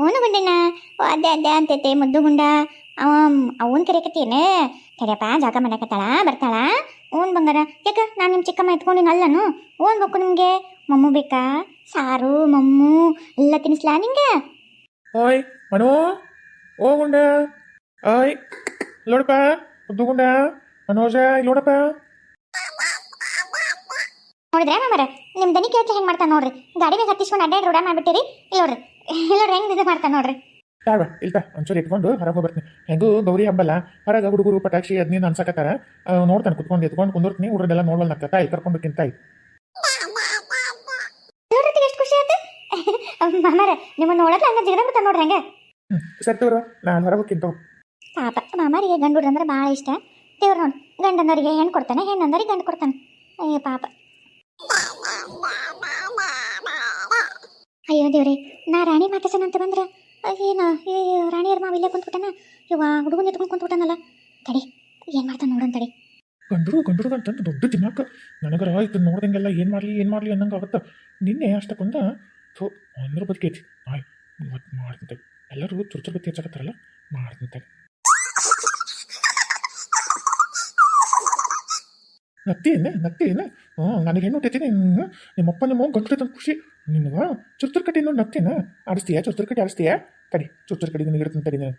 ಅವನು ಗುಂಡಣ್ಣ ಅದೇ ಅದೇ ಅಂತೈತೆ ಮುದ್ದು ಗುಂಡ. ಅವ ಅವನ್ ಕರೆಯಕತ್ತೇನೆ ಕರಿಯಪ್ಪ ಜಾಗ ಮಾಡಕತ್ತಾಳ ಬರ್ತಾಳ? ಓನ್ ಬಂಗಾರ. ಯಾಕ ನಾನು ನಿಮ್ಮ ಚಿಕ್ಕಮ್ಮ ಎತ್ಕೊಂಡಿನ ಅಲ್ಲನು? ಓನ್ ಬೇಕು ನಿಮಗೆ? ಮಮ್ಮು ಬೇಕಾ? ಸಾರು ಮಮ್ಮು ಎಲ್ಲ ತಿನ್ನಿಸ್ಲಾ ನಿಂಗೆ? ಓಯ್ ಮನು ಓ ಗುಂಡ. ಓಯ್ ನೋಡಪ್ಪ ಮುದ್ದು ಗುಂಡ. ಮನೋಜ ನೋಡಪ್ಪ ನೋಡಿದ್ರೆ ಮಾಮರ ನಿಮ್ಮ ದನಿ ಕೇಳ್ತಾ ಹೆಂಗೆ ಮಾಡ್ತಾನೆ ನೋಡ್ರಿ. ಗಾಡಿ ಮೇಲೆ ಹತ್ತಿಸ್ಕೊಂಡು ಅಡ್ಡಾಡಿ ರೂಢ ಮಾಡ್ಬಿಟ್ಟಿರಿ. ಇಲ್ಲಿ ನೋಡ್ರಿ ನೋಡ್ರಿ ಹೆಂಗೆ ಇದು ಮಾಡ್ತಾನೆ ನೋಡ್ರಿ? ತಾವ ಇಲ್ತ ಒಂಚೂರು ಇಟ್ಕೊಂಡು ಹೊರಗೆ ಹೋಗ್ಬರ್ತೀನಿ. ಹೆಂಗೂ ಗೌರಿ ಹಬ್ಬಲ್ಲ ಹೊರಗೆ ಹುಡುಗರು ಪಟಾಕ್ಷಿ ಅದನ್ನ ಅನ್ಸಕತ್ತಾರ? ನೋಡ್ತಾನೆ ಕುತ್ಕೊಂಡು ಎತ್ಕೊಂಡು ಕುಂದಿರ್ತೀನಿ ಹುಡುಗರೆಲ್ಲ ನೋಡ್ವಲ್ ನಕ್ಕ ತಾಯಿ ಕರ್ಕೊಂಡು ತಾಯಿ. ಎಷ್ಟು ಖುಷಿ ಆಯ್ತು ಮಾಮರ ನಿಮ್ಮನ್ನ ನೋಡೋದು ಹಂಗೆ ಜಿಗದ ನೋಡ್ರಿ ಹಂಗೆ. ಸರಿ ತಗೋರ ನಾನು ಹೊರಗೆ ಹೋಗ್ತೀನಿ ಪಾಪ ಮಾಮರಿಗೆ ಗಂಡು ಹುಡ್ರು ಅಂದ್ರೆ ಭಾಳ ಇಷ್ಟ. ದೇವ್ರು ನೋಡಿ ಗಂಡಂದರಿಗೆ ಹೆಣ್ಣು ಕೊಡ್ತಾನೆ ಹೆಣ್ಣಂದರಿಗೆ ಗಂಡು ಕೊಡ್ತಾನೆ. ಅಯ್ಯ ಪಾಪ. ಅಯ್ಯೋ ದೇವ್ರಿ, ನಾ ರಾಣಿ ಮಾತಾಸನ ಅಂತ ಬಂದ್ರೆ ಏನು ರಾಣಿ ರಾಣಿಯರ್ ಮಾವ ಇಲ್ಲೇ ಕುಂತ್ಬಿಟ್ಟನ? ಇವ ಹುಡುಗನ ಎತ್ಕೊಂಡು ಕುಂತ್ಬಿಟ್ಟನಲ್ಲ. ತಡಿ, ಏನು ಮಾಡ್ತಾನೆ ನೋಡೋಣ ತಡಿ. ಗಂಡರು ಗಂಡರು ಅಂತಂದು ದೊಡ್ಡ ತಿನ್ನಾಕ ನನಗರ ಇದು ನೋಡ್ದಂಗೆಲ್ಲ ಏನು ಮಾಡಲಿ ಏನು ಮಾಡಲಿ ಅನ್ನಂಗೆ ಆಗುತ್ತೆ. ನಿನ್ನೆ ಅಷ್ಟಕ್ಕೊಂದ ಸೊ ಒಂದ್ರ ಬದುಕೈತಿ. ಆಯ್ ಇವತ್ತು ಮಾಡ್ತಿದ್ದೆ ಎಲ್ಲರೂ ಚುರುಚುರು ಚುರು ಬತ್ತಿ ಹಚ್ಚಕತ್ತಾರಲ್ಲ, ಮಾಡ್ತೀನಿ ನಗ್ತೀನ ನಗ್ತೀನ ಹ್ಞೂ, ನನಗೆ ಹೆಣ್ಣು ಹುಟ್ಟೈತಿ ನಿಮ್ಮಪ್ಪ ನಿಮ್ಮ ಗಂಟು ತಂದು ಖುಷಿ. ನಿನಗೆ ಚುರ್ತುರ್ ಕಟ್ಟಿ ನೋಡಿ ನಗ್ತೀನ ಆಡಿಸ್ತೀಯಾ? ಚುರ್ತುರ್ ಕಟ್ಟಿ ಆಡಿಸ್ತೀಯಾ? ತಡಿ ಚುರ್ತುರ್ ಕಟ್ಟಿ ನಿನಗೆ ಇಡ್ತೀನಿ, ತಡಿ ನಾನು.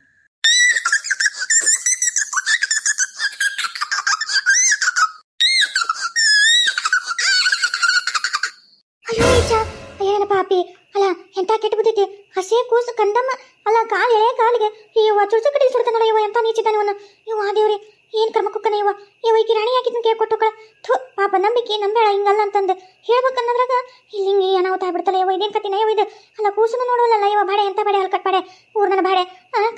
ಪಾಪಿ ಅಲ್ಲ, ಎಂತ ಕೆಟ್ಟ ಬಿದ್ದೈತಿ ಹಸೆ ಕೂಸು ಕಂದಮ್ಮ. ಅಲ್ಲ, ಕಾಲು ಎಳೆ ಕಾಲಿಗೆ ಈ ಚುರ್ಚು ಕಡೆ ಸುಡ್ತಾನಲ್ಲ ಇವ ಎಂತ ನೀಚಿದ್ದಾನೆ ಇವನು ಇವ ದೇವ್ರಿ. ಏನ್ ಕರ್ಮ ಕುಕ್ಕನ ಇವ ಇವ ರಾಣಿ ಹಾಕಿದ್ನ ಕೇ ಕೊಟ್ಟು ಕಳ ಥು, ಪಾಪ ನಂಬಿಕೆ ನಂಬೇಳ ಹಿಂಗಲ್ಲ ಅಂತಂದು ಹೇಳ್ಬೇಕನ್ನದ್ರಾಗ ಇಲ್ಲಿ ಹಿಂಗೆ ಅನಾಹುತ ಆಗ್ಬಿಡ್ತಲ್ಲ ಇವ ಇದೇನ್ ಕತ್ತಿನ ಇವ ಇದು? ಅಲ್ಲ ಕೂಸನ್ನು ನೋಡೋಲ್ಲ ಇವ ಬಾಡೆ ಎಂತ ಬಾಡೆ ಹಲ್ಕಟ್ ಬಾಡೆ ಊರ್ನ ಬಾಡೆ.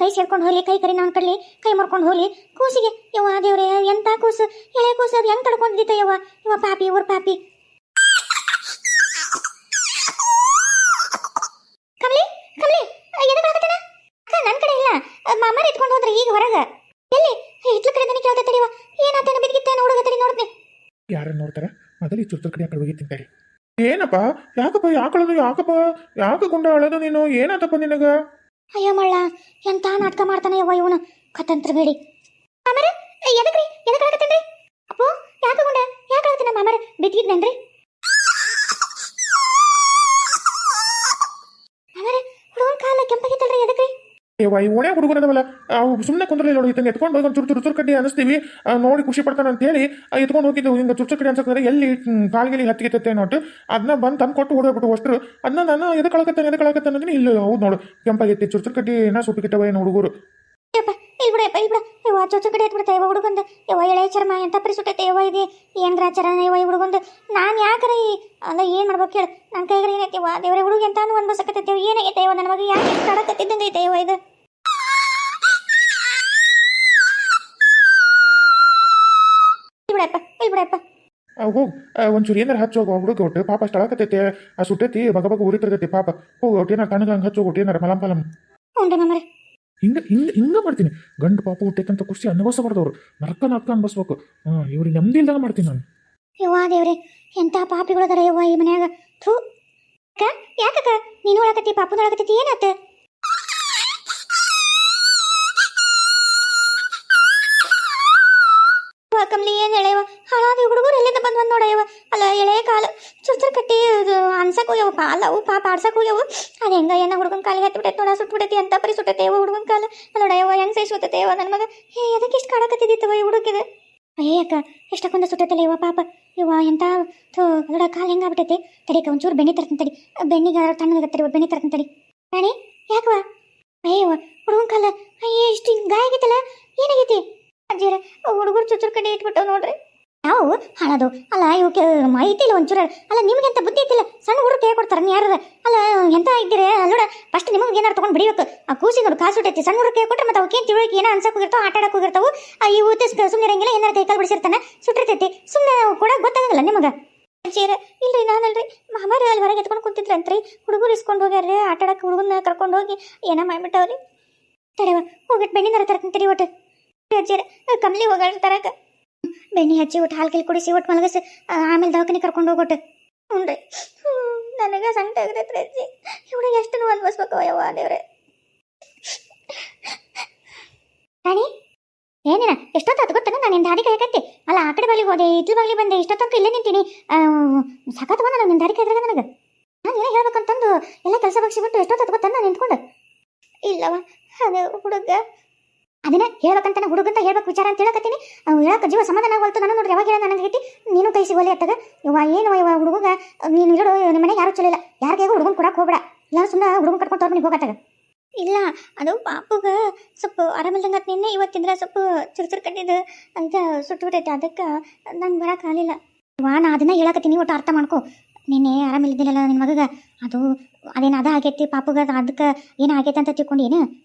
ಕೈ ಸೇರ್ಕೊಂಡು ಹೋಗ್ಲಿ, ಕೈ ಕರಿ ನಾನು ಕಡ್ಲಿ, ಕೈ ಮುರ್ಕೊಂಡು ಹೋಗ್ಲಿ. ಕೂಸಿಗೆ ಇವ ದೇವ್ರೆ, ಎಂತ ಕೂಸು? ಎಳೆ ಕೂಸು, ಅದು ಹೆಂಗ್ ತಡ್ಕೊಂಡಿದ್ದ ಇವ ಇವ ಪಾಪಿ, ಊರ್ ಪಾಪಿ. ಕಮಲಿ ಕಮಲಿ ಎದಕ್ಕೆ ಮಾಡಕತ್ತಾನ ಅಕ್ಕ ನನ್ನ ಕಡೆ ಇಲ್ಲ. ಮಾಮಾರ ಎತ್ಕೊಂಡು ಹೋದ್ರೆ ಈಗ ಹೊರಗ ಎಲ್ಲಿ ಹಿತ್ಲ ಕಡೆ ನನಗೆ ಕೇಳ್ತಾ ತಡಿವ ಏನಾತನ ಬಿದ್ದಿತ್ತೇನ ಹುಡುಗ ತಡಿ ನೋಡ್ತೀನಿ ಯಾರನ್ನ ನೋಡ್ತಾರೆ? ಮೊದಲು ಈ ಚುರ್ತುರ್ ಕಡೆ ಕಡೆ ಹೋಗಿ ತಿಂತಾರೆ. ಏನಪ್ಪ? ಯಾಕಪ್ಪ? ಯಾಕಳದು? ಯಾಕಪ್ಪ? ಯಾಕೆ ಗುಂಡ ಅಳದು ನೀನು? ಏನಾತಪ್ಪ ನಿನಗ? ಅಯ್ಯೋ ಮಳ್ಳ, ಎಂತ ನಾಟಕ ಮಾಡ್ತಾನೆ ಯವ್ವ ಇವನು? ಕತಂತ್ರ ಬೇಡಿ. ಮಾಮರ ಎದಕ್ರಿ? ಎದಕ್ಕೆ ಅಳಕತ್ತೇನ್ರಿ ಅಪ್ಪು, ಯಾಕೆ ಗುಂಡ? ಯಾಕೆ ಆಗತ್ತೇನ ಮಾಮರ? ಬಿದ್ದಿದ್ನೇನ್ರಿ ಮಾಮರ ಹುಡುಗನ ಕಾಲ ಕೆಂಪಾಗಿತ್ತಲ್ರಿ ಏವ ಈ ಓಣೆ ಹುಡುಗರದವಲ್ಲ ಅವು ಸುಮ್ಮನೆ ಕುಂದ್ರಲ್ಲಿ ನೋಡಿ ಇದನ್ನ ಎತ್ಕೊಂಡು ಹೋಗಿ ಚುರು ಚುರು ಕಡ್ಡಿ ಅನಿಸ್ತೀವಿ ನೋಡಿ ಖುಷಿ ಪಡ್ತಾನೆ ಅಂತ ಹೇಳಿ ಆ, ಎತ್ಕೊಂಡು ಹೋಗಿದ್ದು ಹಿಂಗೆ ಚುರು ಕಡ್ಡಿ ಅನ್ಸಕ್ತಾರೆ ಎಲ್ಲಿ ಕಾಲ್ಗಿಲಿ ಹತ್ತಿಗೆ ನೋಟು. ಅದನ್ನ ಬಂದು ತಂದು ಕೊಟ್ಟು ಹೊಡೋಗ್ಬಿಟ್ಟು ಅಷ್ಟರು. ಅದನ್ನ ನಾನು ಎದಕ್ಕೆ ಕಳಕತ್ತೆ ಎದಕ್ಕೆ ಕಳಕತ್ತೆ ಅಂದ್ರೆ ಇಲ್ಲ ಹೌದು ನೋಡು ಕೆಂಪಾಗೈತಿ ಚುರು ಚುರು ಕಡ್ಡಿ ಏನೋ ಸುಟ್ಟಿಗಿಟ್ಟವ ಏನು ಹುಡುಗರು. ಯಪ್ಪ ಇಲ್ಲಿ ಬಿಡಪ್ಪ ಇಲ್ಲಿ ಬಿಡ. ಯವ್ವ ಚೊಚ್ಚು ಕಡೆ ಎತ್ಬಿಡ್ತಾ ಇವ ಹುಡುಗಂದು. ಯವ್ವ ಎಳೆ ಚರ್ಮ ಎಂತ ಪರಿ ಸುಟ್ಟೈತೆ ಯವ್ವ ಇದೆ? ಏನ್ ಗ್ರಾಚಾರ ಯವ್ವ ಈ ಹುಡುಗಂದು? ನಾನು ಯಾಕರ ಈ ಅಲ್ಲ ಏನ್ ಮಾಡ್ಬೇಕು ಹೇಳು ನನ್ನ ಕೈಗಾರ ಏನೈತಿ ಯವ್ವ? ದೇವ್ರೆ ಹುಡುಗ ಎಂತ ಅನ್ಬಸಕತ್ತೈತೆ ಏನಾಗೈತೆ ಯವ್ವ. ನನ್ನ ಮಗ ಯಾಕೆ ಕಡಕತ್ತಿದ್ದಂಗೆ ಐತೆ ಯವ್ವ ಇದು? ಇಲ್ಲಿ ಬಿಡಪ್ಪ. ಹೋಗು ಒಂಚೂರು ಏನಾರ ಹಚ್ಚು ಹೋಗು ಹುಡುಗ ಒಟ್ಟು ಪಾಪ ಅಷ್ಟು ಅಳಕತ್ತೈತೆ ಆ ಸುಟ್ಟೈತಿ ಬಗ ಬಗ ಉರಿತಿರ್ತೈತಿ ಪಾಪ. ಹೋಗು ಹೊಟ್ಟೇನಾರ ತಣ್ಣಗೆ ಹಂಗೆ ಹಚ್ಚು ಒಟ್ಟು ಏನಾರ ಮಲಂ ಫಲಂ ಹ್ಞೂ ಮಾಮರೆ ಹಿಂಗೆ ಹಿಂಗೆ ಹಿಂಗೆ ಮಾಡ್ತೀನಿ. ಗಂಡು ಪಾಪ ಹುಟ್ಟೈತಂತ ಖುಷಿ ಅನುಭವಿಸಬಾರ್ದವ್ರು ನರ್ಕ ನರ್ಕ ಅನ್ಭವಿಸ್ಬೇಕು. ಹಾಂ ಇವ್ರಿಗೆ ನೆಮ್ಮದಿ ಇಲ್ದಂಗೆ ಮಾಡ್ತೀನಿ ನಾನು. ಯವ್ವ ದೇವ್ರಿ ಎಂತ ಪಾಪಿಗಳದಾರ ಯವ್ವ ಈ ಮನ್ಯಾಗ. ಥೂ. ಅಕ್ಕ ಯಾಕಕ್ಕ? ನೀನು ಒಳಗತ್ತಿ ಪಾಪನ ಒಳಗತ್ತಿ ಏನಾತ? ಅನ್ಸಕ್ ಹೋಗ್ಯವ ಕಾಲ ಅವು ಪಾಪ ಆಡ್ಸಕ್ ಹೋಗ್ಯವು ಅದು ಹೆಂಗ ಏನ ಹುಡುಗನ ಕಾಲಿಗೆ ಹತ್ತಿ ಬಿಟ್ಟೈತೆ ನೋಡ ಸುಟ್ಬಿಟ್ಟೈತಿ, ಅಂತ ಪರಿ ಸುಟ್ಟೈತೆ ಯವ್ವ ಹುಡುಗನ ಕಾಲ. ನೋಡ ನೋಡಯ್ಯವ ಹೆಂಗ್ ಸೈ ಸುತ್ತೈತೆ, ಯವ್ವ ನನ್ನ ಮಗ. ಹೇ, ಅದಕ್ಕೆ ಇಷ್ಟು ಕಾಡಕತ್ತಿದ್ದಿತ್ತವ ಈ ಹುಡುಗಿದು. ಅಯ್ಯ, ಅಕ್ಕ, ಎಷ್ಟಕ್ಕೊಂದು ಸುಟ್ಟೈತಲ್ಲ ಇವ ಪಾಪ. ಇವ ಎಂತ, ಥೋ ನೋಡ ಕಾಲು ಹೆಂಗಾಗ್ಬಿಟ್ಟೈತಿ ತಡಿಕ ಒಂಚೂರು ಬೆಣ್ಣೆ ತರ್ತೀನಿ, ತಡಿ. ಬೆಣ್ಣಿಗೆ ತಣ್ಣಗತ್ತರಿ ಬೆಣ್ಣೆ ತರ್ತೀನಿ, ತಡಿ. ರಾಣಿ ಯಾಕವ ಅಯ್ಯವ ಹುಡುಗನ ಕಾಲ. ಅಯ್ಯ, ಇಷ್ಟು ಗಾಯ ಆಗೈತಲ್ಲ, ಏನಾಗೈತಿ? ಅಜ್ಜಿರ ಹುಡುಗರು ಚುಚ್ಚುರ್ ಕಡೆ ಇಟ್ಬಿಟ್ಟು ನೋಡ್ರಿ. ನಾವು ಹಾಳದು ಅಲ್ಲ ಇವಕ್ಕೆ ಇಲ್ಲ ಒಂಚೂರ. ಅಲ್ಲ, ನಿಮ್ಗೆ ಎಂತ ಬುದ್ಧಿ ಐತಿಲ್ಲ ಸಣ್ಣ ಹುಡುಗ ಕೈ ಕೊಡ್ತಾರ ನೀ ಯಾರದ ಅಲ್ಲ, ಎಂತ ಇದ್ದೀರಿ ಅಲ್ಲೋಡ ಫಸ್ಟ್ ನಿಮಗೆ ಏನಾರು ತಗೊಂಡು ಬಿಡಿಬೇಕು. ಆ ಕೂಸಿ ನೋಡಿ ಕಾಸು ಬಿಟ್ಟೈತಿ ಸಣ್ಣ ಹುಡುಗ ಕೈ ಮತ್ತೆ ಅವಕ್ಕೆ ತಿಳುವಳಿಕೆ, ಏನೋ ಅನ್ಸಕ್ಕೆ ಹೋಗಿರ್ತಾವ, ಆಟ ಆಡಕ್ಕೆ ಹೋಗಿರ್ತಾವು ಈ ಊತ ಸುಮ್ಮನೆ ಇರಂಗಿಲ್ಲ, ಏನಾರು ಕೈ ಕಾಲು ಬಿಡಿಸಿರ್ತಾನೆ, ಸುಟ್ಟಿರ್ತೈತಿ. ಸುಮ್ಮನೆ ಕೊಡಕ್ ಗೊತ್ತಾಗಂಗಿಲ್ಲ ನಿಮಗೆ. ಅಜ್ಜಿಯರ ಇಲ್ರಿ, ನಾನಲ್ರಿ. ಮಹಾಮಾರಿ ಅಲ್ಲಿ ಹೊರಗೆ ಎತ್ಕೊಂಡು ಕುಂತಿದ್ರಂತ್ರಿ. ಹುಡುಗರು ಇಸ್ಕೊಂಡು ಹೋಗ್ಯಾರ್ರಿ, ಆಟ ಆಡಕ್ಕೆ ಹುಡುಗನ ಕರ್ಕೊಂಡು ಹೋಗಿ, ಏನೋ ಮಾಡ್ಬಿಟ್ಟವ್ರಿ. ತಡೆವ ಹೋಗಿಟ್ಟು ಬೆಣ್ಣಿನಾರ ತರ್ತೀನಿ ತಡಿ ಒಟ್ಟು. ಅಜ್ಜಿಯರ ಕಮ್ಲಿ ತರಕ. ಬೆಣ್ಣೆ ಹಚ್ಚಿ ಒಟ್ಟು ಹಾಲು ಕೈ ಕುಡಿಸಿ ಒಟ್ಟು ಮಲಗಿಸಿ ಆಮೇಲೆ ದವಾಖಾನೆ ಕರ್ಕೊಂಡು ಹೋಗೋಟು ಹ್ಞೂ ರೀ. ನನಗೆ ಸಂಕಟ ಆಗತ್ತೆ ಅಜ್ಜಿ. ಇವಳಿಗೆ ಎಷ್ಟು ಅನ್ಭವಿಸ್ಬೇಕು ಯವ್ವ ದೇವ್ರೆ. ರಾಣಿ, ಏನೇನ? ಎಷ್ಟೊತ್ತಾತು ಗೊತ್ತಾಗ ನಾನು ನಿನ್ನ ದಾರಿ ಕಾಯಕತ್ತೆ ಅಲ್ಲ, ಆ ಕಡೆ ಬಳಿಗೆ ಹೋದೆ ಇದ್ಲು ಬಂದೆ ಇಷ್ಟೊತ್ತಂಕ ಇಲ್ಲೇ ನಿಂತೀನಿ. ಸಕತ್ ಬಂದ ನಾನು ನಿನ್ನ ದಾರಿ ಕಾಯ್ದ್ರಾಗ ನನಗೆ. ನಾನು ಏನೋ ಹೇಳ್ಬೇಕಂತಂದು, ಎಲ್ಲ ಕೆಲಸ ಬಗ್ಸಿಬಿಟ್ಟು ಎಷ್ಟೊತ್ತಾತು ಗೊತ್ತಾಗ ನಾನು ನಿಂತ್ಕೊಂಡು? ಇಲ್ಲವ ಅದೇ ಹುಡುಗ. ಅದನ್ನ ಹೇಳ್ಬೇಕಂತ ಹುಡುಗಂತ ಹೇಳ್ಬೇಕು, ವಿಚಾರ ಅಂತ ಹೇಳಕತ್ತೀನಿ. ಹೇಳಕ್ಕೆ ಜೀವ ಸಮಾಧಾನ ಆಗೋಲ್ತು ನಾನು ನೋಡ್ರಿ, ಯಾವಾಗ ನನಗೆ ಹೇಳಿ ನೀನು ಕೈ ಸಿಗೋಲಿ ಅತ್ತಗ. ಇವ ಏನು ಇವ ಹುಡುಗ ನೀನು ಇರೋ ನಿಮ್ಮ ಮನೆಗೆ ಯಾರು ಚಲಿಲ್ಲ ಯಾರಿಗೆ ಹುಡುಗನ್ ಕೊಡಕ್ಕೆ ಹೋಗ್ಬೇಡ. ಇಲ್ಲ ಸುಮ್ಮನೆ ಹುಡುಗನ್ ಕರ್ಕೊಂಡು ತೋರ್ ಮನೆಗೆ ಹೋಗತ್ತಾಗ ಇಲ್ಲ, ಅದು ಪಾಪುಗ ಸ್ವಲ್ಪ ಆರಾಮಿಲ್ದಂಗೆ ನಿನ್ನೆ ಇವತ್ತಿದ್ರೆ ಸ್ವಲ್ಪ ಚುರುಚುರು ಕಟ್ಟಿದ್ದು ಅಂತ ಸುಟ್ಟು ಬಿಟ್ಟೈತೆ ಅದಕ್ಕೆ ನಂಗೆ ಬರಕ್ಕೆ ಆಗಲಿಲ್ಲ. ವಾ ನಾ ಅದನ್ನ ಹೇಳಕತ್ತೀನಿ, ಒಟ್ಟು ಅರ್ಥ ಮಾಡ್ಕೊ. ನಿನ್ನೆ ಆರಾಮಿಲ್ಲದಿಲ್ಲ ನಿನ್ನ ಮಗಗ? ಅದು, ಅದೇನು ಅದ ಆಗೈತಿ ಪಾಪುಗ? ಅದಕ್ಕೆ ಏನು ಆಗೈತೆ ಅಂತ ತಿಳ್ಕೊಂಡು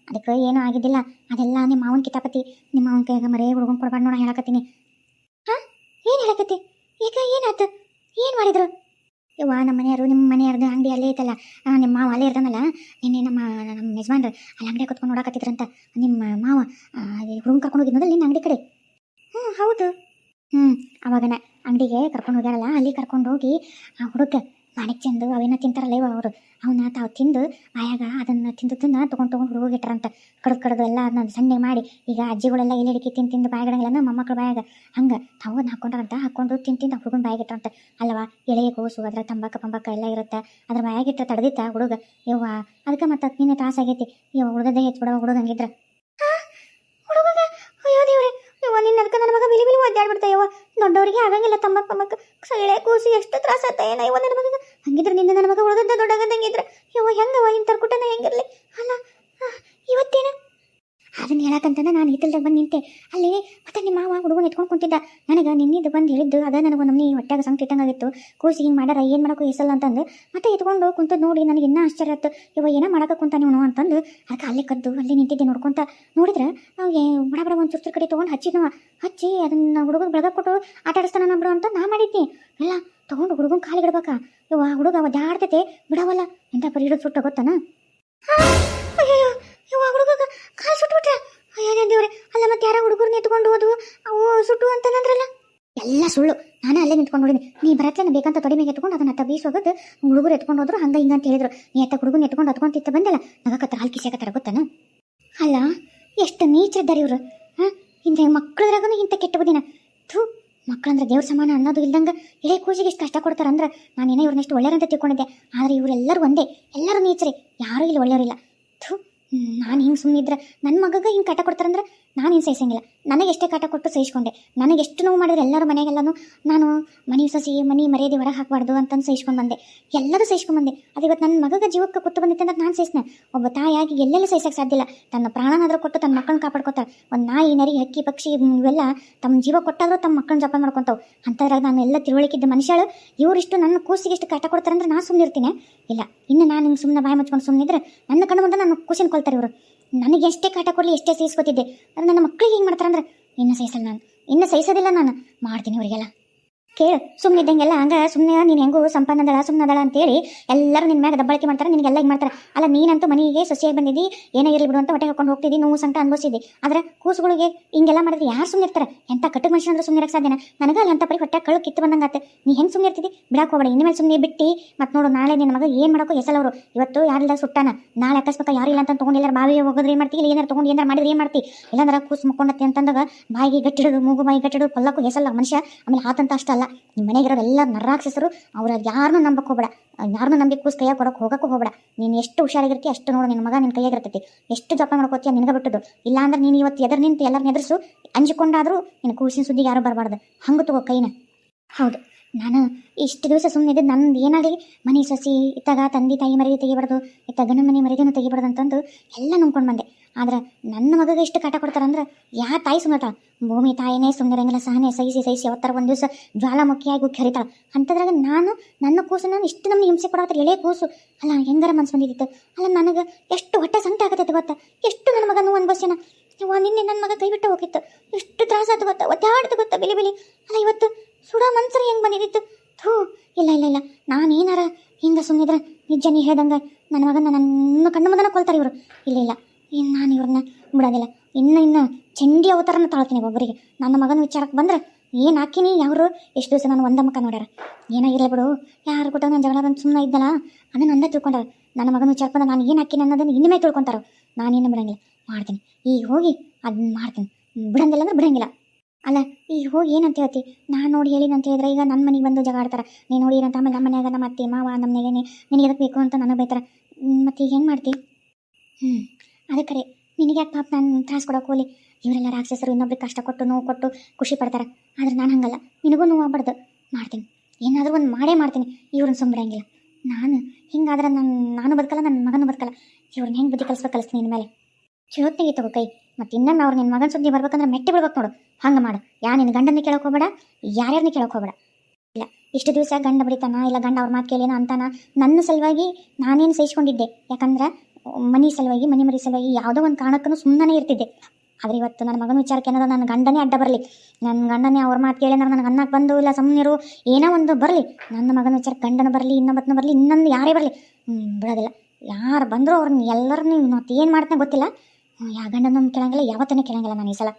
ಅದಕ್ಕೆ ಏನೂ ಆಗಿದ್ದಿಲ್ಲ. ಅದೆಲ್ಲ ನಿಮ್ಮ ಮಾವನ ಕಿತಾಪತಿ. ನಿಮ್ಮ ಮಾವನ ಕೈಗ ಮರೇ ಹುಡುಗನ್ ಕೊಡ್ಬಾರ್ದು ನೋಡ ಹೇಳಕತ್ತೀನಿ. ಹಾಂ? ಏನು ಹೇಳಕತ್ತಿ? ಈಗ ಏನಾಯ್ತು? ಏನು ಮಾಡಿದ್ರು? ಯವ್ವ, ನಮ್ಮ ಮನೆಯವರು, ನಿಮ್ಮ ಮನೆಯವ್ರದ್ದು ಅಂಗಡಿ ಅಲ್ಲೇ ಐತಲ್ಲ. ನಿಮ್ಮ ಮಾವ ಅಲ್ಲೇ ಇರ್ತಾನಲ್ಲ ನಿನ್ನೆ ನಮ್ಮ ನಮ್ಮ ಯಜಮಾನ್ರು ಅಲ್ಲಿ ಅಂಗಡಿ ಕುತ್ಕೊಂಡು ನೋಡಕತ್ತಿದ್ರಂತ. ನಿಮ್ಮ ಮಾವ ಹುಡುಗ ಕರ್ಕೊಂಡು ಹೋಗಿದ್ನಲ್ಲ ನಿನ್ನ ಅಂಗಡಿ ಕಡೆ? ಹ್ಞೂ ಹೌದು. ಹ್ಞೂ ಅವಾಗನ ಅಂಗಡಿಗೆ ಕರ್ಕೊಂಡು ಹೋಗ್ಯಾರಲ್ಲ ಅಲ್ಲಿ ಕರ್ಕೊಂಡು ಹೋಗಿ ಆ ಹುಡುಗ ಮಾಣಿಕ್ ಚಂದು ಅವೇನ ತಿಂತಾರಲ್ಲ ಇವ ಅವರು. ಅವನ್ನ ತಾವು ತಿಂದು ಆಯಾಗ ಅದನ್ನು ತಿಂದು ತಿಂದು ತೊಗೊಂಡು ತೊಗೊಂಡು ಹುಡುಗಿಟ್ರಂತ. ಕಡ್ದು ಕಡ್ದು ಎಲ್ಲ ಅದನ್ನ ಸಣ್ಣ ಮಾಡಿ, ಈಗ ಅಜ್ಜಿಗಳೆಲ್ಲ ಎಲ್ಲಿಡಿಕೆ ತಿಂದು ತಿಂದು ಬಾಯಿಗಡಂಗಿಲ್ಲ ಮೊಮ್ಮಕ್ಳು ಬಾಯಾಗ ಹಂಗೆ ತಾವು ಹಾಕೊಂಡ್ರಂತ ಹಾಕೊಂಡು ತಿಂದು ತಿಂದು ಹುಡುಗನ ಬಾಯಿಗಿಟ್ರಂತ. ಅಲ್ವಾ ಎಳೆಯ ಕೂಸು ಅದ್ರ ತಂಬಾಕ, ಪಂಬಾಕ ಎಲ್ಲ ಇರುತ್ತೆ. ಅದ್ರ ಬಾಯಾಗಿಟ್ಟ ತಡೆದಿತ್ತ ಹುಡುಗ. ಯವ್ವ ಅದಕ್ಕೆ ಮತ್ತೆ ನಿನ್ನೆ ತ್ರಾಸ ಆಗೈತಿ. ಇವ ಹುಡುಗದೇ ಹೆಚ್ಚು ಬಿಡವ ಹುಡುಗ ಮಗ ಬಿಲಿ ಬಿಲಿ ಒದ್ದಾಡ್ಬಿಡ್ತಾ ಯವ್ವ. ದೊಡ್ಡವರಿಗೆ ಆಗಂಗಿಲ್ಲ ತಮ್ಮಕ್ಕ ಪಮ್ಮಕ್ಕ ಎಳೆ ಕೂಸಿ ಎಷ್ಟು ತ್ರಾಸ ಆತ ಏನ ಇವ ನನ್ನ ಮಗ ಹಂಗಿದ್ರೆ ನಿನ್ನ ನನ್ನ ಮಗ ಉಳ್ದದ್ದ ದೊಡ್ಡಗಂದಂಗಿದ್ರ ಯವ್ವ ಹೆಂಗವ ಇಂಥರ್ ಕುಟನ ಹೆಂಗಿರ್ಲಿ? ಅಲ್ಲ ಇವತ್ತೇನು? ಅದನ್ನ ಹೇಳಕ್ಕಂತಂದ್ರೆ ನಾನು ಹಿತ್ತಲ್ದಾಗ ಬಂದು ನಿಂತೆ. ಅಲ್ಲಿ ಮತ್ತೆ ನಿಮ್ಮ ಮಾವ ಹುಡುಗನ ಎತ್ಕೊಂಡು ಕುಂತಿದ್ದ. ನನಗೆ ನಿನ್ನಿದ್ದು ಬಂದು ಹೇಳಿದ್ದು, ಅದ ನನಗೆ ನಮ್ಮನಿ ಹೊಟ್ಯಾಗ ಸಂಕಟ ಇಟ್ಟಂಗಾಗಿತ್ತು ಕೂಸಿ ಹಿಂಗೆ ಮಾಡ್ಯಾರ ಏನು ಮಾಡೋಕ್ಕೂ ಹೆಸಲ್ಲ ಅಂತಂದು. ಮತ್ತೆ ಎತ್ಕೊಂಡು ಕುಂತು ನೋಡಿ ನನಗೆ ಇನ್ನೂ ಆಶ್ಚರ್ಯ ಆಯ್ತು. ಇವ ಏನೋ ಮಾಡಕ್ಕೆ ಕುಂತ ನೀವು ಅಂತಂದು. ಅದಕ್ಕೆ ಅಲ್ಲೇ ಕದ್ದು, ಅಲ್ಲಿ ನಿಂತಿದ್ದೆ ನೋಡ್ಕೊಂತ. ನೋಡಿದ್ರೆ ಬಡ ಬಡ ಒಂದು ಚುರ್ಚುರ್ ಕಡೆ ತೊಗೊಂಡು ಹಚ್ಚಿದ್ನವ. ಹಚ್ಚಿ ಅದನ್ನ ಹುಡುಗನ ಬೆಳಗ ಕೊಟ್ಟು ಆಟ ಆಡಿಸ್ತಾನ ಬಿಡು ಅಂತ ನಾ ಮಾಡಿದ್ದೆ ಎಲ್ಲ ತೊಗೊಂಡು ಹುಡುಗನ ಕಾಲಿಗೆ ಇಡ್ಬೇಕಾ. ಇವ ಹುಡುಗ ಅವ ಬಿಡವಲ್ಲ. ಎಂತ ಪರಿ ಸುಟ್ಟ ಗೊತ್ತಾನ? ಸುಳ್ಳು. ನಾನು ಅಲ್ಲೇ ನಿಂತ್ಕೊಂಡು ನೋಡಿನಿ ನೀ ಬರತ್ಲೇನ ಬೇಕಂತ ತೊಡೆ ಮೇಲೆ ಎತ್ಕೊಂಡು ಅದನ್ನ ಹತ್ತ ಬೀಸ್ ಹುಡುಗರು ಎತ್ಕೊಂಡು ಹೋದ್ರು, ಹಂಗ ಹಿಂಗ ಅಂತ ಹೇಳಿದ್ರು. ನೀ ಎತ್ತ ಹುಡುಗನ ಎತ್ಕೊಂಡು ಹತ್ಕೊಂತಿತ್ತ ಬಂದಲ್ಲ ನಗಕತ್ತ ಹಾಲು ಕಿಸಿಯಾಕತ್ತಾರ ಗೊತ್ತಾನ? ಅಲ್ಲ, ಎಷ್ಟು ನೀಚರಿದ್ದಾರೆ ಇವರು, ಹಾಂ? ಇಂಥ ಮಕ್ಕಳದ್ರಾಗೂ ಇಂಥ ಕೆಟ್ಟ ಬುದ್ಧಿನ. ಥೂ ಮಕ್ಕಳಂದ್ರೆ ದೇವ್ರ ಸಮಾನ ಅನ್ನೋದು ಇಲ್ದಂಗೆ ಎಳೆ ಕೂಸಿಗೆ ಎಷ್ಟು ಕಷ್ಟ ಕೊಡ್ತಾರಂದ್ರೆ ಇವ್ರನ್ನ ಎಷ್ಟು ಒಳ್ಳೆಯರಂತ ತಿಳ್ಕೊಂಡಿದ್ದೆ, ಆದರೆ ಇವರೆಲ್ಲರೂ ಒಂದೇ. ಎಲ್ಲರೂ ನೀಚರಿ, ಯಾರೂ ಇಲ್ಲಿ ಒಳ್ಳೆಯವರಿಲ್ಲ. ಥೂ, ನಾನು ಹಿಂಗೆ ಸುಮ್ಮನಿದ್ರೆ ನನ್ನ ಮಗಗೆ ಹಿಂಗೆ ಕಷ್ಟ ಕೊಡ್ತಾರಂದ್ರೆ ನಾನು ಹಿಂಗೆ ಸಹಿಸಂಗಿಲ್ಲ. ನನಗೆ ಎಷ್ಟೇ ಕಾಟ ಕೊಟ್ಟು ಸಹಿಸ್ಕೊಂಡೆ. ನನಗೆ ಎಷ್ಟು ನೋವು ಮಾಡಿದ್ರೆ ಎಲ್ಲರೂ ಮನೆಗೆಲ್ಲನೂ, ನಾನು ಮನೆ ಸಸಿ ಮನೆ ಮರ್ಯಾದೆ ಹೊರಗೆ ಹಾಕಬಾರ್ದು ಅಂತಂದು ಸಹಿಸ್ಕೊಂಡು ಬಂದೆ. ಎಲ್ಲರೂ ಸಹಿಸ್ಕೊಂಡು ಬಂದೆ. ಇವತ್ತು ನನ್ನ ಮಗಗೆ ಜೀವಕ್ಕೆ ಕೊಟ್ಟು ಬಂದಿತ್ತು ಅಂತ ನಾನು ಸಹಿಸ್ನೆ. ಒಬ್ಬ ತಾಯಿಯಾಗಿ ಎಲ್ಲೆಲ್ಲೂ ಸಾಧ್ಯ ಇಲ್ಲ. ತನ್ನ ಪ್ರಾಣನಾದರೂ ಕೊಟ್ಟು ತನ್ನ ಮಕ್ಕಳನ್ನ ಕಾಪಾಡ್ಕೊತಾರೆ ಒಂದು ನಾಯಿ, ನರಿ, ಹಕ್ಕಿ, ಪಕ್ಷಿ ಇವ್- ಇವೆಲ್ಲ ತಮ್ಮ ಜೀವ ಕೊಟ್ಟಾದರೂ ತಮ್ಮ ಮಕ್ಕಳನ್ನ ಜಪ ಮಾಡ್ಕೊತಾವೆ. ಅಂಥದ್ರಾಗ ನಾನು ಎಲ್ಲ ತಿಳುವಳಿಕಿದ್ದ ಮನುಷ್ಯಳು. ಇವರಿಷ್ಟು ನನ್ನ ಕೂಸಿಗೆ ಇಷ್ಟು ಕಾಟ ಕೊಡ್ತಾರಂದ್ರೆ ನಾನು ಸುಮ್ಮನೆ ಇರ್ತೀನಿ ಇಲ್ಲ, ಇನ್ನು ನಾನು ಹಿಂಗೆ ಸುಮ್ಮನೆ ಬಾಯಿ ಮುಚ್ಕೊಂಡು ಸುಮ್ಮನಿದ್ರೆ ನನ್ನ ಕಣ್ಣು ಮುಂದೆ ನನ್ನ ಕೂಸಿನ ಕೊಲ್ತಾರೆ ಇವರು. ನನಗೆ ಎಷ್ಟೇ ಕಾಟ ಕೊಡಲಿ, ಎಷ್ಟೇ ಸಹಿಸ್ಕೊತಿದ್ದೆ ಆದರೆ ನನ್ನ ಮಕ್ಕಳಿಗೆ ಮಾಡ್ತಾರೆ ಮಾಡ್ತಾರಂದ್ರೆ, ಇನ್ನು ಸಹಿಸಲ್ಲ ನಾನು, ಇನ್ನೂ ಸಹಿಸೋದಿಲ್ಲ ನಾನು. ಮಾಡ್ತೀನಿ ಅವರಿಗೆಲ್ಲ. ಕೇಳು. ಸುಮ್ಮನೆ ಇದ್ದಂಗೆಲ್ಲ ಹಂಗ ಸುಮ್ಮನೆ ನೀನು ಹೆಂಗೂ ಸಂಪನ್ನದಳ ಸುಮ್ಮನದಳ ಅಂತೇಳಿ ಎಲ್ಲರೂ ನಿನ್ನ ಮ್ಯಾಗ ದಬ್ಬಳಿಕೆ ಮಾಡ್ತಾರೆ, ನಿನಗೆಲ್ಲ ಹಿಂಗೆ ಮಾಡ್ತಾರೆ. ಅಲ್ಲ, ನೀನಂತೂ ಮನೆಗೆ ಸೊಸೆಯಾಗಿ ಬಂದಿದ್ದಿ, ಏನೇ ಇರಲಿ ಬಿಡು ಅಂತ ಹೊಟ್ಟೆ ಹಾಕೊಂಡು ಹೋಗ್ತಿದ್ದಿ, ನೋವು ಸಂಕಟ ಅನ್ಭವಿಸಿದ್ದಿ. ಆದ್ರೆ ಕೂಸುಗಳಿಗೆ ಹಿಂಗೆಲ್ಲ ಮಾಡಿದ್ರೆ ಯಾರು ಸುಮ್ಮನೆ ಇರ್ತಾರೆ? ಎಂಥ ಕಟ್ಟು ಮನುಷ್ಯ ಅಂದ್ರೆ ಸುಮ್ಮನೆ ಇರಕ್ಕೆ ಸಾಧ್ಯನ? ನನಗೆ ಅಲ್ಲಿ ಅಂತ ಪರಿ ಹೊಟ್ಟೆ ಕಳು ಕಿತ್ತು ಬಂದಂಗಾತೆ ನೀ ಹೆಂಗೆ ಸುಮ್ಮನೆ ಇರ್ತಿದ್ದಿ? ಬಿಡಕ್ಕೆ ಹೋಗಬೇಡ, ಇನ್ಮೇಲೆ ಸುಮ್ಮನೆ ಬಿಟ್ಟು. ಮತ್ತೆ ನೋಡು, ನಾಳೆ ನಿನ್ನ ಮಗ ಏನು ಮಾಡೋಕ್ಕೂ ಹೆಸಲವರು ಇವತ್ತು ಯಾರಿಲ್ಲ ಸುಟ್ಟಾನ? ನಾಳೆ ಅಕಸ್ಮಾತ್ ಯಾರು ಇಲ್ಲ ಅಂತ ತೊಗೊಂಡು ಬಾವಿ ಹೋಗೋದ್ರೆ ಏನು ಮಾಡ್ತೀವಿ ಏನಾರು ತೊಗೊಂಡು ಏನಾರು ಮಾಡಿದ್ರೆ ಏನು ಮಾಡ್ತಿ? ಇಲ್ಲಾಂದ್ರೆ ಕೂಸು ಮುಕೊಂಡತಿ ಅಂತಂದಾಗ ಬಾಯಿಗೆ ಗಟ್ಟಿಡೋದು ಮೂಗು ಬಾಯಿ ಗಟ್ಟಿಡೋದು ಪಲ್ಲಕ್ಕೂ ಹೆಸಲ್ಲ ಮನುಷ್ಯ. ಆಮೇಲೆ ಆತಂತ ಅಷ್ಟ ಅಲ್ಲ. ನಿಮ್ಮ ಮನೆಗಿರೋರು ಎಲ್ಲ ನರಾಕ್ಷಸರು ಅವ್ರ ಯಾರನ್ನೂ ನಂಬಕ್ಕೆ ಹೋಗ್ಬೇಡ. ಯಾರನ್ನೂ ನಂಬಿ ಕೂಸ್ ಕೈಯಾಗ ಕೊಡೋಕೆ ಹೋಗಕ್ಕೂ ಹೋಗಬೇಡ. ನೀನು ಎಷ್ಟು ಹುಷಾರಾಗಿರ್ತೀಯ ಅಷ್ಟು ನೋಡು ನಿನ್ನ ಮಗ ನಿನ್ನ ಕೈಯಾಗಿರ್ತೈತಿ. ಎಷ್ಟು ಜಪ ಮಾಡ್ಕೋತೀಯ ನಿನಗೆ ಬಿಟ್ಟದ್ದು. ಇಲ್ಲಾಂದ್ರೆ ನೀನು ಇವತ್ತು ಎದುರು ನಿಂತು ಎಲ್ಲರನ್ನ ಎದುರಿಸು, ಅಂಜಿಕೊಂಡಾದರೂ ನಿನ್ನ ಕೂಸಿನ ಸುದ್ದಿಗೆ ಯಾರು ಬರಬಾರ್ದು. ಹಂಗೆ ತಗೋ ಕೈನ. ಹೌದು. ನಾನು ಇಷ್ಟು ದಿವಸ ಸುಮ್ಮನೆ ಇದ್ದು. ನಂದು ಏನಾಗಲಿ, ಮನೆ ಸೊಸಿ, ಇತ್ತಾಗ ತಂದೆ ತಾಯಿ ಮರಿಗೆ ತೆಗಿಬಾರ್ದು ಇತ್ತ ಗಂಡ ಮನೆ ಮರಿಗೆನೂ ತೆಗಿಬಾರ್ದು ಅಂತಂದು ಎಲ್ಲ ನಂಬ್ಕೊಂಡು ಬಂದೆ. ಆದ್ರೆ ನನ್ನ ಮಗಗೆ ಎಷ್ಟು ಕಾಟ ಕೊಡ್ತಾರಂದ್ರೆ ಯಾ ತಾಯಿ ಸುಮತ ಭೂಮಿ ತಾಯಿನೇ ಸುಂದರಂಗಿಲ್ಲ, ಸಹನೆ, ಸಹಿಸಿ ಸಹಿಸಿ ಯಾವತ್ತರ ಒಂದು ದಿವಸ ಜ್ವಾಲಾಮುಖಿಯಾಗಿ ಕರಿತಾಳೆ ಅಂಥದ್ರಾಗ ನಾನು ನನ್ನ ಕೂಸು ನಾನು ಇಷ್ಟು ನಮ್ಗೆ ಹಿಂಸೆ ಕೊಡತ್ತಾರೆ ಎಳೆ ಕೂಸು. ಅಲ್ಲ, ಹೆಂಗಾರ ಮನ್ಸು ಬಂದಿದ್ದಿತ್ತು? ಅಲ್ಲ, ನನಗೆ ಎಷ್ಟು ಹೊಟ್ಟೆ ಸಂಕಟ ಆಗತ್ತೈತೆ ಗೊತ್ತಾ? ಎಷ್ಟು ನನ್ನ ಮಗ ನೋವು ಅನ್ಭವಿಸ್ಯಾನ? ನಿನ್ನೆ ನನ್ನ ಮಗ ಕೈ ಬಿಟ್ಟು ಹೋಗಿತ್ತು. ಎಷ್ಟು ತ್ರಾಸ ಆಯ್ತು ಗೊತ್ತಾ? ಒದ್ದಾಡ್ತು ಗೊತ್ತಾ ಬಿಲಿ ಬಿಲಿ? ಅಲ್ಲ, ಇವತ್ತು ಸುಡಾ ಮನ್ಸರ ಹೆಂಗೆ ಬಂದಿದ್ದಿತ್ತು? ಥೂ, ಇಲ್ಲ ಇಲ್ಲ ಇಲ್ಲ. ನಾನು ಏನಾರ ಹಿಂಗೆ ಸುಮ್ಮನಿದ್ರೆ ನಿಜ ನೀ ಹೇಳ್ದಂಗೆ ನನ್ನ ಮಗನ ನನ್ನ ಕಣ್ಣು ಮಗನ ಕೊಲ್ತಾರೆ ಇವರು. ಇಲ್ಲ ಇಲ್ಲ. ಇನ್ನು ನಾನು ಇವ್ರನ್ನ ಬಿಡೋದಿಲ್ಲ. ಇನ್ನು ಇನ್ನು ಚಂಡಿ ಅವತಾರನ ತಾಳ್ತೀನಿ ಒಬ್ಬರಿಗೆ ನನ್ನ ಮಗನ ವಿಚಾರಕ್ಕೆ ಬಂದ್ರೆ ಏನು ಹಾಕಿನಿ ಯಾರು ಎಷ್ಟು ದಿವಸ ನಾನು ಒಂದ ಮುಖ ನೋಡ್ಯಾರ. ಏನಾಗಿರಲಿ ಬಿಡು. ಯಾರು ಕೊಟ್ಟ ನನ್ನ ಜಗಳ ಬಂದು ಸುಮ್ಮನೆ ಇದ್ದಲ್ಲ? ಅದನ್ನು ಅಂದ ತಿಳ್ಕೊಂಡಾರ ನನ್ನ ಮಗನ ವಿಚಾರಕ್ಕೆ ಬಂದ ನಾನು ಏನು ಹಾಕಿನಿ ಅನ್ನೋದನ್ನ ಇನ್ನೊಮ್ಮೆ ನಾನು ನಾನೇನು ಬಿಡಂಗಿಲ್ಲ. ಮಾಡ್ತೀನಿ. ಈಗ ಹೋಗಿ ಅದನ್ನ ಮಾಡ್ತೀನಿ. ಬಿಡಂಗಿಲ್ಲ ಅಂದ್ರೆ ಬಿಡಂಗಿಲ್ಲ. ಅಲ್ಲ, ಈಗ ಹೋಗಿ ಏನಂತ ಹೇಳ್ತಿ? ನಾನು ನೋಡಿ ಹೇಳಿದಂತ ಹೇಳಿದ್ರೆ ಈಗ ನನ್ನ ಮನೆಗೆ ಬಂದು ಜಗ ಆಡ್ತಾರೆ. ನೀನು ನೋಡಿ ಏನಂತ ಆಮೇಲೆ ನಮ್ಮ ಮನೆಯಾಗ ನಮ್ಮ ಅತ್ತೆ, ಮಾವ, ನಮ್ಮ ಮನೆಗೆ ನಿನಗೆ ಎದಕ್ಕೆ ಬೇಕು ಅಂತ ನನಗೆ ಬೈತಾರೆ. ಮತ್ತೆ ಈಗ ಹೆಂಗೆ ಮಾಡ್ತಿ? ಹ್ಞೂ ಅದಕ್ಕೆ ನಿನಗೆ ಯಾಕೆ ಪಾಪ ನಾನು ತ್ರಾಸು ಕೊಡೋಕೆ ಹೋಲಿ ಇವರೆಲ್ಲ ರಾಕ್ಷಸರು, ಇನ್ನೊಬ್ರಿಗೆ ಕಷ್ಟ ಕೊಟ್ಟು, ನೋವು ಕೊಟ್ಟು ಖುಷಿ ಪಡ್ತಾರೆ. ಆದರೆ ನಾನು ಹಂಗಲ್ಲ. ನಿನಗೂ ನೋವು ಆಗ್ಬಾರ್ದು. ಮಾಡ್ತೀನಿ. ಏನಾದರೂ ಒಂದು ಮಾಡೇ ಮಾಡ್ತೀನಿ. ಇವ್ರನ್ನ ಸುಮ್ಮರಂಗಿಲ್ಲ ನಾನು ಹಿಂಗಾದ್ರೆ ನನ್ನ ನಾನು ಬದುಕಲ್ಲ ನನ್ನ ಮಗನೂ ಬದುಕಲ್ಲ. ಇವ್ರನ್ನ ಹೆಂಗೆ ಬುದ್ಧಿ ಕಲಿಸ್ಬೇಕು ಕಲಿಸ್ತೀನಿ ಇನ್ಮೇಲೆ ಚಲೋತ್ನಾಗೆ ತಗೋ ಕೈ. ಮತ್ತು ಇನ್ನೊಮ್ಮೆ ಅವ್ರು ನಿನ್ನ ಮಗನ ಸುದ್ದಿ ಬರ್ಬೇಕಂದ್ರೆ ಮೆಟ್ಟಿ ಬಿಡ್ಬೇಕು ನೋಡು. ಹಂಗೆ ಮಾಡು. ಯಾ ನಿನ್ನ ಗಂಡನ ಕೇಳೋಕೆ ಹೋಗ್ಬೇಡ ಯಾರ್ಯಾರನ್ನ ಕೇಳೋಕೆ ಹೋಗ್ಬೇಡ. ಇಲ್ಲ, ಇಷ್ಟು ದಿವಸ ಗಂಡ ಬಡಿತಾನ, ಇಲ್ಲ ಗಂಡ ಅವ್ರ ಮಾತು ಕೇಳಿನ ಅಂತಾನ, ನನ್ನ ಸಲುವಾಗಿ ನಾನೇನು ಸಹಿಸ್ಕೊಂಡಿದ್ದೆ? ಯಾಕಂದ್ರೆ ಮನಿ ಸಲುವಾಗಿ, ಮನಿ ಮರಿ ಸಲುವಾಗಿ ಯಾವುದೋ ಒಂದು ಕಾರಣಕ್ಕೂ ಸುಮ್ಮನೆ ಇರ್ತಿದ್ದೆ. ಆದರೆ ಇವತ್ತು ನನ್ನ ಮಗನ ವಿಚಾರಕ್ಕೆ ಏನಾದ್ರು ನನ್ನ ಗಂಡನೇ ಅಡ್ಡ ಬರಲಿ. ನನ್ನ ಗಂಡನೇ ಅವ್ರ ಮಾತು ಕೇಳಿದ್ರೆ ನನಗೆ ಅನ್ನಕ್ಕೆ ಬಂದು ಇಲ್ಲ ಸುಮ್ಮನಿರು ಏನೋ ಒಂದು ಬರಲಿ. ನನ್ನ ಮಗನ ವಿಚಾರಕ್ಕೆ ಗಂಡನ ಬರಲಿ ಇನ್ನೊಬ್ಬತ್ತನ ಬರಲಿ, ಇನ್ನೊಂದು ಯಾರೇ ಬರಲಿ. ಬಿಡೋದಿಲ್ಲ. ಯಾರು ಬಂದರೂ ಅವ್ರನ್ನ ಎಲ್ಲರನ್ನೂ ಮತ್ತೇನು ಏನು ಮಾಡ್ತಾನೆ ಗೊತ್ತಿಲ್ಲ. ಯಾವ ಗಂಡನೂ ಕೇಳಂಗಿಲ್ಲ ಯಾವತ್ತೂ ಕೇಳಂಗಿಲ್ಲ ನಾನು ಈ ಸಲ.